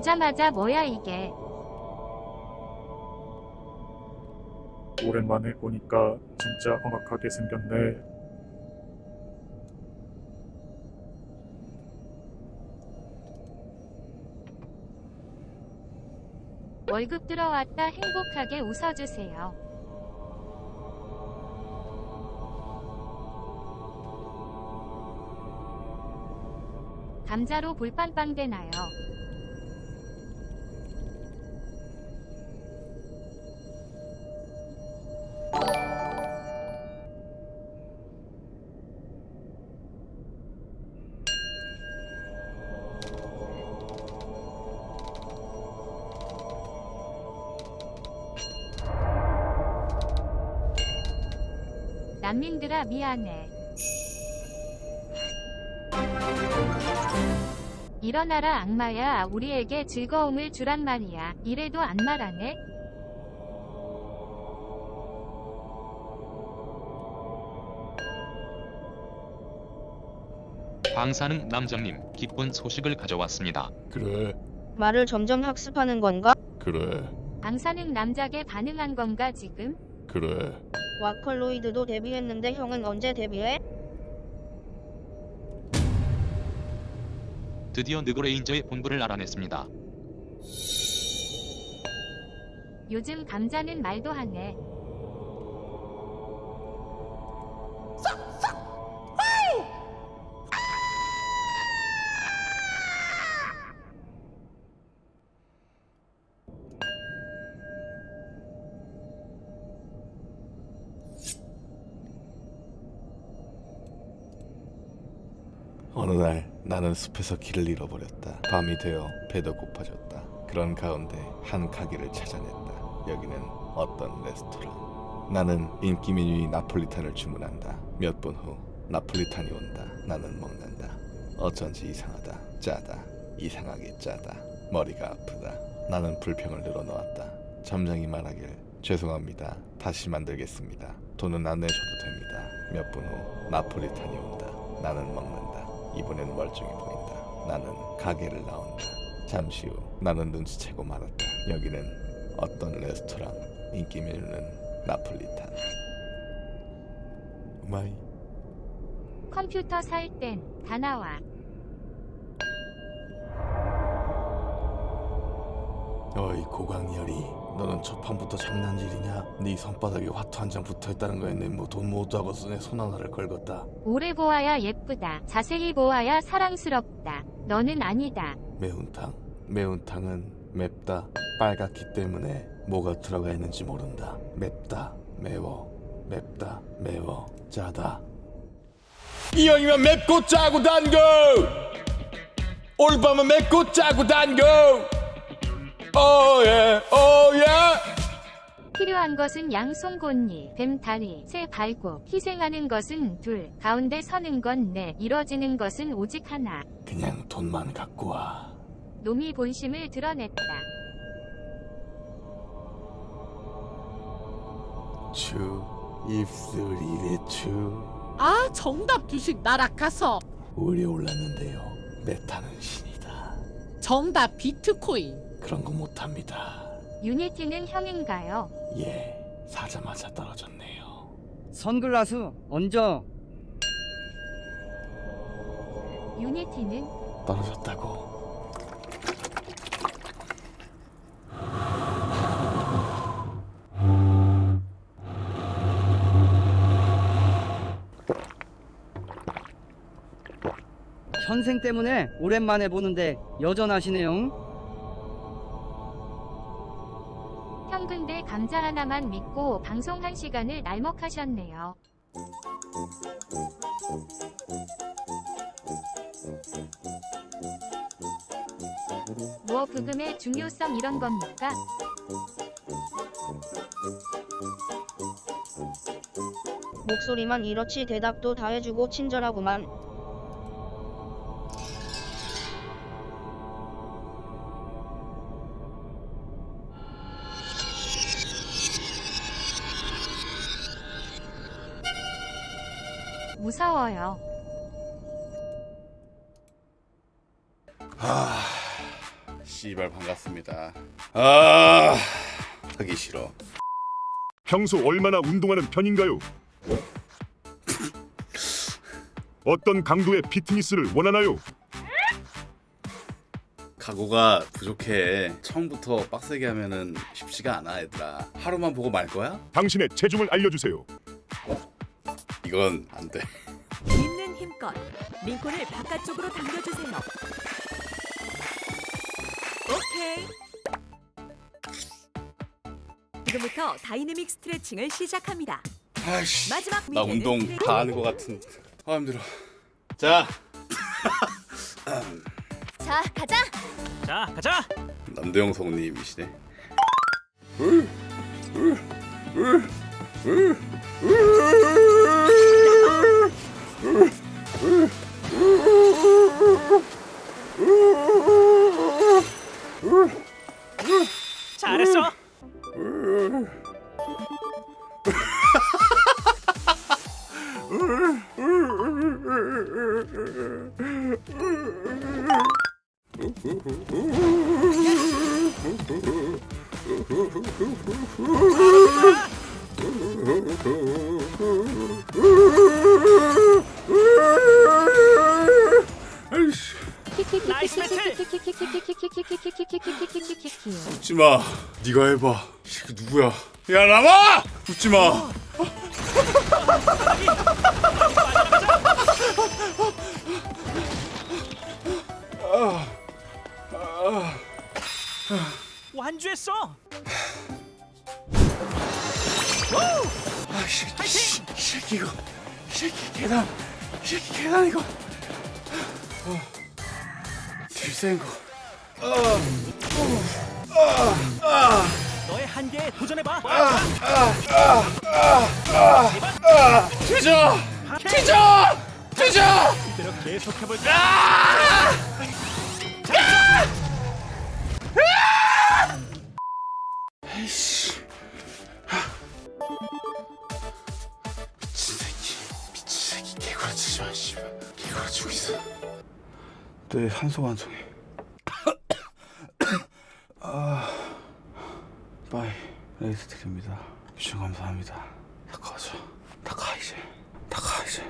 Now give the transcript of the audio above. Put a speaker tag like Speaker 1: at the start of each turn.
Speaker 1: 오자마자 뭐야 이게.
Speaker 2: 오랜만에 보니까 진짜 험악하게 생겼네.
Speaker 1: 월급 들어왔다 행복하게 웃어주세요. 감자로 볼빵빵 되나요? 난민들아 미안해. 일어나라 악마야 우리에게 즐거움을 주란 말이야. 이래도 안 말하네?
Speaker 3: 방사능 남장님 기쁜 소식을 가져왔습니다.
Speaker 4: 그래
Speaker 5: 말을 점점 학습하는 건가?
Speaker 4: 그래
Speaker 1: 방사능 남작에 반응한 건가 지금?
Speaker 4: 그래
Speaker 5: 와컬로이드도 데뷔했는데 형은 언제 데뷔해?
Speaker 3: 드디어 느그레인저의 본부를 알아냈습니다.
Speaker 1: 요즘 감자는 말도 하네.
Speaker 4: 어느 날 나는 숲에서 길을 잃어버렸다. 밤이 되어 배도 고파졌다. 그런 가운데 한 가게를 찾아냈다. 여기는 어떤 레스토랑? 나는 인기 메뉴인 나폴리탄을 주문한다. 몇 분 후 나폴리탄이 온다. 나는 먹는다. 어쩐지 이상하다. 짜다. 이상하게 짜다. 머리가 아프다. 나는 불평을 늘어놓았다. 점장이 말하길 죄송합니다. 다시 만들겠습니다. 돈은 안 내셔도 됩니다. 몇 분 후 나폴리탄이 온다. 나는 먹는다 이번엔 멀쩡해 보인다. 나는 가게를 나온다. 잠시 후 나는 눈치채고 말았다. 여기는 어떤 레스토랑? 인기 메뉴는 나폴리탄. 마이.
Speaker 1: 컴퓨터 살 땐 다 나와.
Speaker 4: 어이 고강렬이 너는 첫 판부터 장난질이냐? 네 손바닥에 화투 한 장 붙어있다는 거에 내뭐돈 모두 하고 쓰네 손 하나를 걸었다.
Speaker 1: 오래 보아야 예쁘다. 자세히 보아야 사랑스럽다. 너는 아니다.
Speaker 4: 매운탕. 매운탕은 맵다. 빨갛기 때문에 뭐가 들어가 있는지 모른다. 맵다. 매워. 맵다. 매워. 짜다. 이 형이면 맵고 짜고 단거! 올밤은 맵고 짜고 단거 오예 오예
Speaker 1: 필요한 것은 양손곤니, 뱀다리, 새 발굽. 희생하는 것은 둘. 가운데 서는 건 넷. 이뤄지는 것은 오직 하나.
Speaker 4: 그냥 돈만 갖고 와
Speaker 1: 놈이 본심을 드러냈다.
Speaker 4: 추 입술이 대추
Speaker 6: 아 정답 주식 나락가서
Speaker 4: 우리 올랐는데요 메타는 신이다
Speaker 6: 정답 비트코인
Speaker 4: 그런 거 못합니다.
Speaker 1: 유니티는 형인가요?
Speaker 4: 예 사자마자 떨어졌네요.
Speaker 7: 선글라스 얹어.
Speaker 1: 유니티는
Speaker 4: 떨어졌다고?
Speaker 7: 현생 때문에 오랜만에 보는데 여전하시네요.
Speaker 1: 감자 하나만 믿고 방송 한 시간을 날먹하셨네요. 뭐 부금의 중요성 이런 겁니까?
Speaker 5: 목소리만 이렇지 대답도 다 해주고 친절하구만.
Speaker 4: 아 씨발 반갑습니다. 아 하기 싫어.
Speaker 8: 평소 얼마나 운동하는 편인가요? 어떤 강도의 피트니스를 원하나요?
Speaker 4: 각오가 부족해. 처음부터 빡세게 하면은 쉽지가 않아 얘들아. 하루만 보고 말 거야?
Speaker 8: 당신의 체중을 알려주세요.
Speaker 4: 이건 안 돼.
Speaker 9: 있는 힘껏 링콘을 바깥쪽으로 당겨주세요. 오케이. 지금부터 다이내믹 스트레칭을 시작합니다.
Speaker 4: 아이씨.
Speaker 9: 마지막
Speaker 4: 나 운동. 다 하는 것 같은. 아 힘들어. 자
Speaker 9: 자, 가자.
Speaker 10: 자, 가자.
Speaker 4: 남대영 성우님이시네.
Speaker 10: 잘했어.
Speaker 4: 웃지 마. 네가 해봐. 누구야? 야 라마! 웃지 마.
Speaker 10: 완주했어.
Speaker 4: 아, 이 새끼, 씨, 이 새끼 이거, 이 새끼 계단, 이 새끼 계단 이거. 어, 딜센 거.
Speaker 10: 너의 한계에 도전해 봐.
Speaker 4: 뒤져, 뒤져, 뒤져.
Speaker 10: 이대로 계속해 볼까?
Speaker 4: 에이씨. 미친 새끼, 미친 새끼 개구라 치지 마, 씨발. 개구라치고 있어. 네, 한송 한송해. 부탁드립니다. 시청 감사합니다. 다 가죠. 다 가 이제. 다 가 이제.